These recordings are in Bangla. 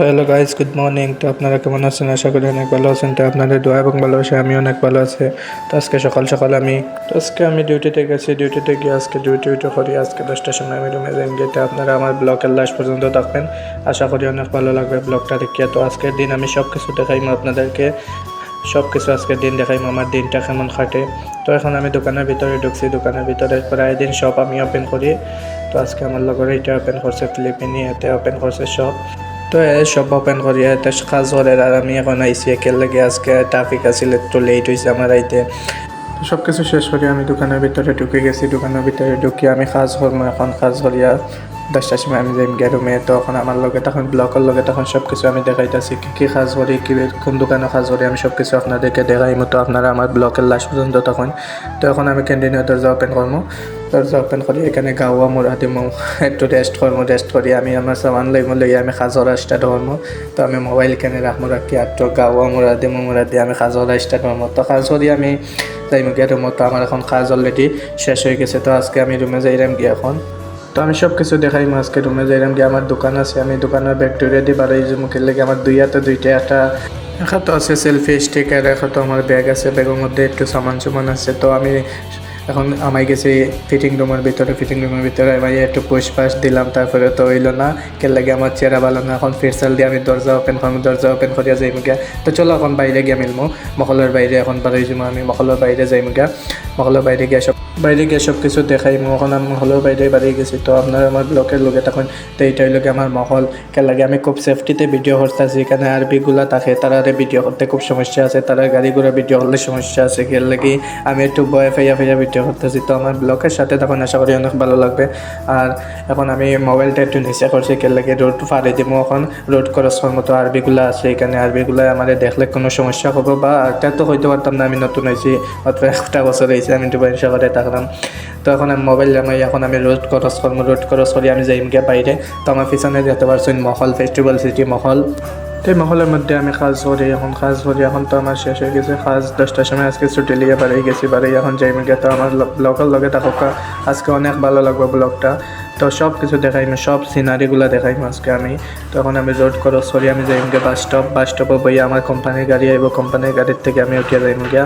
তো হ্যালো গাইজ গুড মর্নিং তো আপনারা কেমন আছেন? আশা করি অনেক ভালো আছেন। তো আপনাদের দোয়া এবং ভালোবাসা আমি অনেক ভালো আছি। তো আজকে সকাল সকাল আমি, তো আজকে আমি ডিউটিতে গেছি। ডিউটিতে গিয়ে আজকে ডিউটি উইটি করি আজকে দশটার সময় আমি রুমে যাই। গিয়ে তো আপনারা আমার ব্লগের লাস্ট পর্যন্ত থাকবেন। আশা করি অনেক ভালো লাগবে ব্লগটা দেখিয়ে। তো আজকের দিন আমি সব কিছু দেখাইম আপনাদেরকে। সব কিছু আজকের দিন দেখাইম। আমার দিনটা কেমন কাটে। তো এখন আমি দোকানের ভিতরে ঢুকছি। দোকানের ভিতরে প্রায় দিন সব আমি ওপেন করি। তো আজকে আমার লগর এটা ওপেন করছে ফিলিপিনি এতে ওপেন করছে সব তো সব ওপেন করি এটা কাজ করে আর আমি এখন আইসি একের লাগে আজকে ট্রাফিক আছিল একটু লেট হয়েছে আমার আইতে। সব কিছু শেষ করি, আমি দোকানের ভিতরে ঢুকে গেছি, দোকানের ভিতরে ঢুকি আমি কাজ করব, এখন কাজ করিয়া দশটার সময় আমি যাইম গেরুমে, তো এখন আমার লগে তখন ব্লকের লগে তখন সব কিছু আমি দেখাইতেছি, কী কী কাজ করি, কী কোন দোকানে কাজ করি, আমি সব কিছু আপনাদেরকে দেখাই মতো আপনারা আমার ব্লকের লাস্ট পর্যন্ত তখন। তো এখন আমি ক্যান্টিনের দরজা ওপেন করব। দরজা ওপেন করি এখানে গাওয়া মোড়া দিব একটু রেস্ট করব রেস্ট করি আমি আমার সামান লইম লই আমি খাজরা স্টার্ট করব তো আমি মোবাইল কেনে রাখব রাখি আর তো গাওয়া মোড়া দিব মোড়া দিয়ে আমি খাজরা স্টার্ট করব তো করি আমি যাইম গিয়ে রুমত তো আমার এখন কাজ অলরেডি শেষ হয়ে গেছে, তো আজকে আমি রুমে যাইলাম গিয়ে এখন। তো আমি সব কিছু দেখাই আজকে রুমে যাইলাম গিয়ে আমার দোকান আছে, আমি দোকানের ব্যাকটেরিয়া দিয়ে বাড়াই মুখের লেগে আমার দুই হাতে দুইটা একটা একটা তো আছে সেলফি স্টিকার একটা তো আমার ব্যাগ আছে ব্যাগের মধ্যে একটু সামান সুমান আছে, তো আমি এখন আমায় গেছে ফিটিং রুমের ভিতরে ফিটিং রুমের ভিতরে আমি একটু পুষ পাশ দিলাম, তারপরে তো হইল না। কে লাগে আমার চেহারা ভালো না, এখন ফিরসাল দিয়ে আমি দরজা ওপেন করব, দরজা ওপেন করিয়া যাই মুখে তো চলো এখন বাইরে গিয়ে মিলমো। মহলের বাইরে এখন বাড়ি যাব আমি, মহলের বাইরে যাই মুখে মহলের বাইরে গিয়ে সব বাইরে গিয়ে সব কিছু দেখাই এখন আমি হলেও বাইরে বাড়ি গেছি। তো আপনার আমার ব্লকের লোকে তখন তো এইটাই লোকে আমার মহল। কে লাগে আমি খুব সেফটিতে ভিডিও করতেছি, এখানে আরবিগুলা থাকে, তারা ভিডিও করতে খুব সমস্যা আছে, তারা গাড়ি ঘোড়া ভিডিও করলে সমস্যা আছে। কে লাগে আমি একটু বয়ে ফেয়া ফেয়া ভিডিও করতেছি। তো আমার ব্লকের সাথে তখন আশা করি অনেক ভালো লাগবে। আর এখন আমি মোবাইলটা একটু নিচে করছি কে লাগে রোড ফাড়ে দিব এখন। রোড ক্রসের মতো আরবিগুলা আছে, এখানে আরবিগুলা আমার দেখলে কোনো সমস্যা হবে বা একটা তো হইতে পারতাম না, আমি নতুন হয়েছি, মাত্র একটা বছর হয়েছে, আমি দুবাই শহরে থাকলাম তো এখন আমি মোবাইল আমি এখন আমি রোড ক্রস করব রোড ক্রস করি আমি যাইম গিয়ে বাইরে তো আমার পিছনে যেতে পারছেন মহল ফেস্টিভ্যাল সিটি মহল। তো মহলের মধ্যে আমি কাজ করি এখন কাজ করি এখন তো আমার শেষ হয়ে গেছে। কাজ দশটার সময় আজকে ছুটি লিয়ে বাড়ি গেছি বাড়ি এখন যাই তো আমার ব্লগের লগে থাকা আজকে অনেক ভালো লাগবে ব্লগটা তো সব কিছু দেখাইম সব সিনারিগুলো দেখাইম আজকে আমি। তখন আমি রোড ক্রস করি আমি যাইম গিয়ে বাস স্টপ বাস স্টপে বইয়া আমার কোম্পানির গাড়ি আইব কোম্পানির গাড়ির থেকে আমি উঠিয়ে যাইম গিয়া।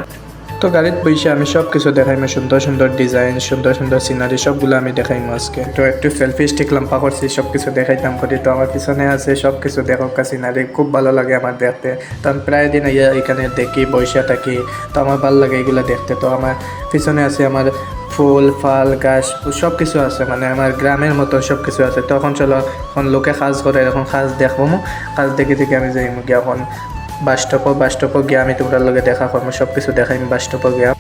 তো গাড়িত বইসে আমি সব কিছু দেখাইমো সুন্দর সুন্দর ডিজাইন সুন্দর সুন্দর সিনারি সবগুলো আমি দেখাইমো আজকে। তো একটু সেলফি স্টিক লাম্পা করছি সব কিছু দেখাইতাম করি তো আমার পিছনে আছে সব কিছু দেখো সিনারি খুব ভালো লাগে আমার দেখতে। তো আমি প্রায় দিন ইয়া এখানে দেখি বসে থাকি। তো আমার ভালো লাগে এগুলো দেখতে। তো আমার পিছনে আছে আমার ফুল, ফাল, গাছ সব কিছু আছে। মানে আমার গ্রামের মতো সব কিছু আছে তখন চলো, এখন লোকে কাজ করে, এখন কাজ দেখব। কাজ দেখে দেখে আমি যাই এখন বাস স্টপও বাস স্টপও গিয়ে আমি তোমরা লগে দেখা করব সব কিছু দেখাই বাসস্টপ গিয়া।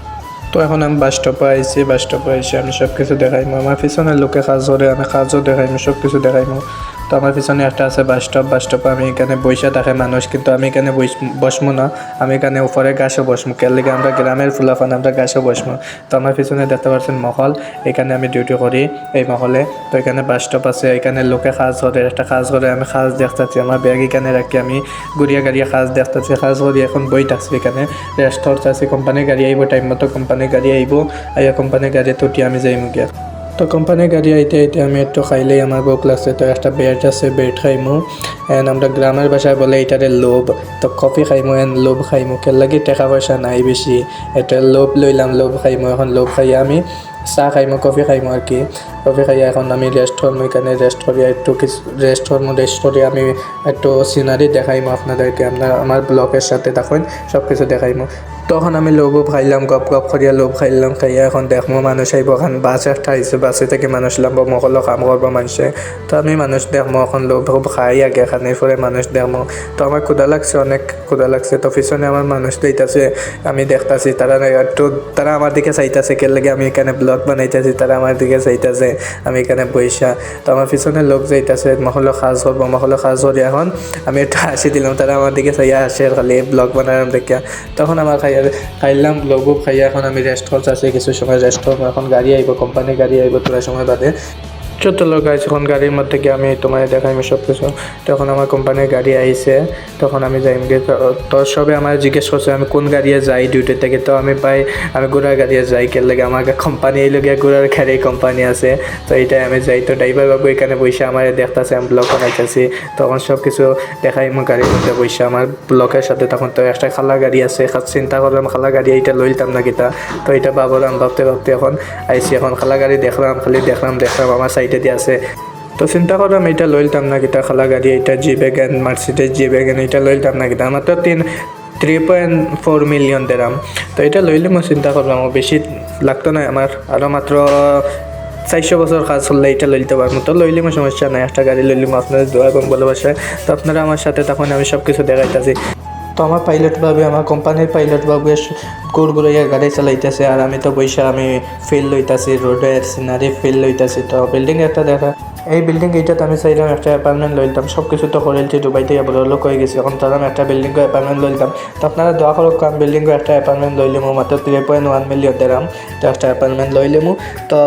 তো এখন আমি বাস স্টপে আইসি বাস স্টপে আইসি আমি সব কিছু দেখাইমো। আমার পিছনে লোকে কাজ ধরে আমি কাজও দেখাইমো সব কিছু দেখাইমো। তো আমার পিছনে একটা আছে বাস স্টপ বাস স্টপে আমি এখানে বৈশা থাকে মানুষ, কিন্তু আমি এখানে বসবো না। আমি এখানে উপরে গাছও বসবো কেন আমরা গ্রামের ফুলাফান, আমরা গাছও বসবো তো আমার পিছনে দেখতে পাচ্ছেন মহল। এখানে আমি ডিউটি করি এই মহলে। তো এখানে বাস স্টপ আছে। এখানে লোকে কাজ করে একটা কাজ করে আমি কাজ দেখতেছি। আমার ব্যাগ এখানে রাখি আমি। গুড়িয়া গাড়িয়া কাজ দেখতেছি। কাজ করি এখন বই থাকছি এখানে। রেস্ট করতেছি কোম্পানির গাড়ি আইব টাইম মতো কোম্পানির গাড়ি আইব। আইয়া কোম্পানির গাড়ি তুটি আমি যাইমু গিয়া। তো কোম্পানির গাড়ি আইতে আইতে আমি একটু খাইলেই আমার বুক লাগছে তো একটা বেড আছে বেড খাইমু অ্যান্ড আমরা গ্রামের ভাষায় বলে এটারে লোভ। তো কফি খাইমু এন লোভ খাইমু কেন লাগে টাকা পয়সা নাই বেশি এটা লোভ লইলাম লোভ খাইমু এখন লোভ খাই আমি, চাহ খাইমু কফি খাইমু আর কি। কফি খাইয়া এখন আমি রেস্ট করব এখানে রেস্ট করিয়া একটু কিছু রেস্ট করব রেস্ট করে আমি একটু সিনারি দেখাইমু আপনাদেরকে, আপনার আমার ব্লগের সাথে তখন সব কিছু দেখাইমু। তখন আমি লোভ খাইলাম গপ গপ করিয়া লোভ খাইলাম খাইয়া এখন দেখব মানুষ আইব, এখন বাস একটা আইসে বাসে থেকে মানুষ লাম্ব মকলো কাম করব মানুষে। তো আমি মানুষ দেখব এখন লোভ খাই আগে খানি পরে মানুষ দেখব তো আমার ক্ষুদা লাগছে, অনেক ক্ষুদা লাগছে। তো পিছনে আমার মানুষ দিতেছে আমি দেখতাছি, তারা একটু, তারা আমার দিকে চাইতেছে কে আমি এখানে ব্লগ বানাইতেছি, তারা আমার দিকে চাইতেছে। আমি এখানে বইসা। তো আমার পিছনে লোক যাইতেছে মহলো সাজ হল মহলো সাজ হল এখন। আমি একটু হাসি দিলাম তারা আমার দিকে চাইয়া হাসে খালি ব্লগ বানালাম দেখিয়া। তখন আমার খাইয়া খাইলাম ব্লগও খাইয়া এখন আমি রেস্ট করতে আছে কিছু সময় রেস্ট করব এখন গাড়ি আইব কোম্পানির গাড়ি আইব তোরা সময় বাদে। চলো গাইজ এখন গাড়ির মধ্যে গিয়ে আমি তোমার দেখাইম সব কিছু তখন আমার কোম্পানির গাড়ি আইছে, তখন আমি যাইম তো- সবে আমার জিজ্ঞেস করছে, আমি কোন গাড়িয়ে যাই ডিউটি থেকে? তো আমি পাই, আমি ঘোড়ার গাড়িয়ে যাই কে লাগে আমার কোম্পানি এই লগে ঘোড়ার গাড়ি কোম্পানি আছে। তো এইটাই আমি যাই, তো ড্রাইভার বাবু এখানে বসে আমার দেখতেছে, আমি ব্লক বানাইতেছি। তখন সব কিছু দেখাই আমার গাড়ির মধ্যে বসে আমার ব্লকের সাথে। তখন তো একটা খালা গাড়ি আছে চিন্তা করলাম, খালা গাড়ি এইটা লইতাম না কিতা তো এটা ভাবলাম ভাবতে ভাবতে এখন আইসি এখন খালা গাড়ি দেখলাম, খালি দেখলাম দেখলাম, আমার সাইডে দিয়ে আছে। তো চিন্তা করলাম এটা লইতাম না কিতা খালা গাড়ি এটা জি ব্যাগেন মার্সিডিজ জি ব্যাগেন এটা লইতাম না কিতা তো তিন থ্রি পয়েন্ট ফোর মিলিয়ন দেরাম তো এটা লইলে মই চিন্তা করলাম বেশি লাগতো না আমার আরও মাত্র চারশো বছর কাজ চললে এটা লইতে পারব তো লইলে আমার সমস্যা নাই একটা গাড়ি লইলে আপনাদের দোয়া এবং ভালোবাসায় তো আপনারা আমার সাথে তখন আমি সব কিছু দেখাইতেছি। তো আমার পাইলট বাবু, আমার কোম্পানির পাইলট বাবু গুড় গুড়াইয়া গাড়ি চালাইতেছে আর আমি তো বৈশা আমি ফিল লইতাছি রোডের সিনারি ফিল লইতাছি। তো বিল্ডিং একটা দেখা এই বিল্ডিং এইটাতে আমি চাইলাম একটা অ্যাপার্টমেন্ট লইতাম সব কিছু তো করেলছি দুবাই থেকে বড় লোক হয়ে গেছি। এখন তারা একটা বিল্ডিং অ্যাপার্টমেন্ট লইতাম তো আপনারা দোয়া করক কাম বিল্ডিং একটা অ্যাপার্টমেন্ট মো মাত্র three point one million dirham তো একটা অ্যাপার্টমেন্ট লইলে মু তো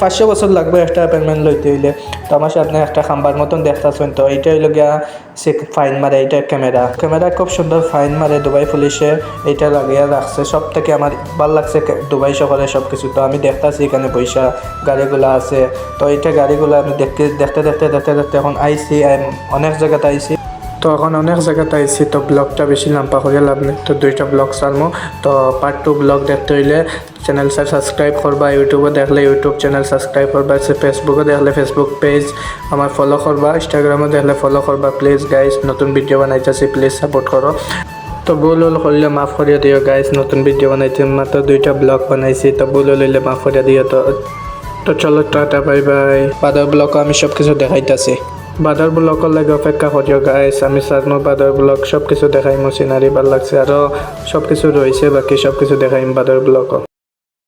পাঁচশো বছর লাগবে একটা অ্যাপার্টমেন্ট লইতে হইলে তো আমার সাথে একটা খাম্বার মতন দেখতেছেন তো এইটা হইল গিয়া সে ফাইন মারে এইটা ক্যামেরা ক্যামেরা খুব সুন্দর ফাইন মারে দুবাই পুলিশে এইটা লাগিয়ে রাখছে সব থেকে আমার ভালো লাগছে দুবাই শহরে সব কিছু তো আমি দেখতাছি এখানে পয়সা গাড়িগুলো আছে। তো এইটা গাড়িগুলো আমি দেখতে দেখতে দেখতে দেখতে দেখতে দেখতে এখন আইসি অনেক জায়গাতে আইসি। তো এখন অনেক জায়গাতে আইসি, তো ব্লগটা বেশি লাম্পা করে লাভ নেই। তো দুইটা ব্লগ চালমো তো পার্ট টু ব্লগ দেখতে হইলে চ্যানেল সাবস্ক্রাইব করবা ইউটিউবে দেখলে ইউটিউব চ্যানেল সাবস্ক্রাইব করবা ফেসবুকে দেখলে ফেসবুক পেজ আমার ফলো করবা ইনস্টাগ্রামে দেখলে ফলো করবা। প্লিজ গাইজ নতুন ভিডিও বানাইতেছি প্লিজ সাপোর্ট করো। তো ভুল হল করলে মাফ করিয়া দিও গাইজ নতুন ভিডিও বানাইছি মাত্র দুইটা ব্লগ বানাইছি, তো ভুল হলে মাফ করিয়া দিও তো। তো চলো, টাটা, বাই বাই। বাদার ব্লক আমি সব কিছু দেখাইতেছি। বাদার ব্লগর লাগে অপেক্ষা করিও গাইস আমি সাজনো বাদার ব্লক সব কিছু দেখাইমো সিনারি ভালো লাগছে আরও সব কিছু রয়েছে বাকি সব কিছু দেখাইম বাদার ব্লগ